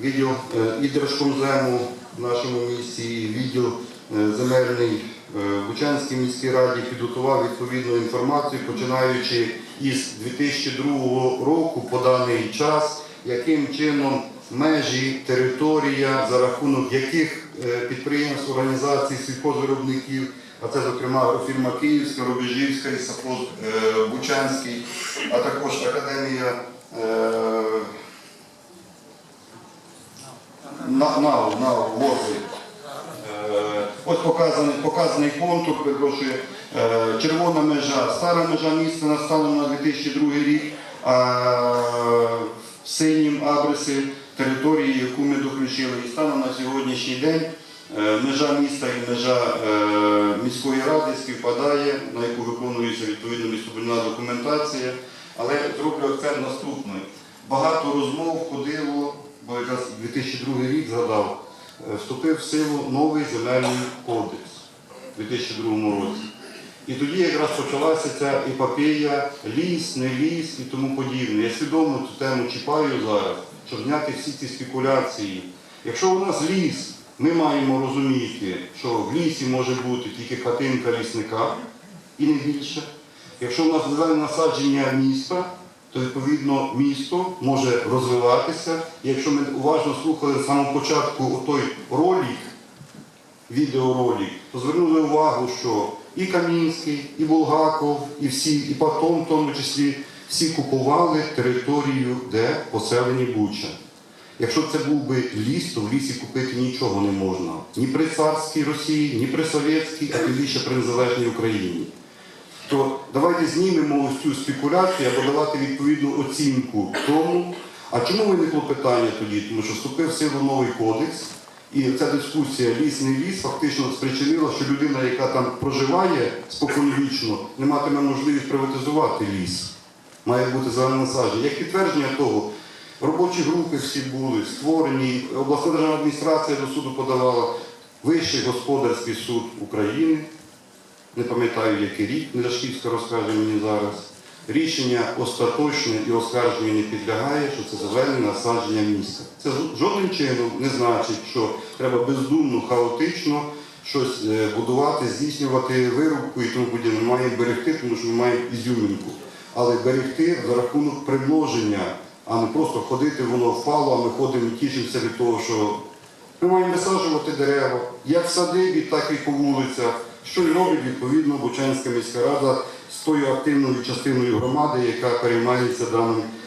Відділ е, і Держкомзему в нашому місті, і відділ е, земельний е, в Бучанській міській раді підготував відповідну інформацію, починаючи із 2002 року по даний час, яким чином межі, територія, за рахунок яких підприємств, організацій, сільхозвиробників, а це, зокрема, агрофірма Київська, Рубежівська, і Бучанський, а також Академія. На, на, на Ворзі. Е, Ось показаний, показаний контур, перепрошую, е, червона межа, стара межа міста настаном на 2002 рік, а синім абриси території, яку ми доключили. І станом на сьогоднішній день е, межа міста і межа міської ради співпадає, на яку виконується відповідно містобудівна документація. Але зроблю акцент наступний. Багато розмов ходило, бо якраз 2002 рік згадав, е, вступив в силу новий земельний кодекс у 2002 році. І тоді якраз почалася ця епопея, ліс, не ліс і тому подібне. Я свідомо цю тему чіпаю зараз, щоб зняти всі ці спекуляції. Якщо у нас ліс, ми маємо розуміти, що в лісі може бути тільки хатинка лісника і не більше. Якщо у нас зелене насадження міста, то відповідно місто може розвиватися. Якщо ми уважно слухали з самого початку той ролик, відеоролик, то звернули увагу, що і Камінський, і Булгаков, і всі, і Патон, в тому числі, всі купували територію, де поселені Буча. Якщо це був би ліс, то в лісі купити нічого не можна. Ні при царській Росії, ні при совєтській, а тим більше при незалежній Україні. То давайте знімемо ось цю спекуляцію або давати відповідну оцінку тому. А чому виникло питання тоді? Тому що вступив в силу новий кодекс, і ця дискусія ліс не ліс фактично спричинила, що людина, яка там проживає споконвічно, не матиме можливість приватизувати ліс. Має бути зелене насадження. Як підтвердження того, робочі групи всі були створені, обласна державна адміністрація до суду подавала Вищий господарський суд України не пам'ятаю, який рік, Недашківська розкаже мені зараз. Рішення остаточне і оскарженню не підлягає, що це зелене насадження міста. Це жодним чином не значить, що треба бездумно, хаотично щось е, будувати, здійснювати вирубку і тому подібне. Маємо берегти, тому що ми маємо ізюмінку. Але берегти за рахунок примноження, а не просто ходити, воно впало, а ми ходимо і тішимося від того, що ми маємо висаджувати дерева, як в садибі, так і по вулицях, що й робить відповідно Бучанська міська рада з тою активною частиною громади, яка переймається даним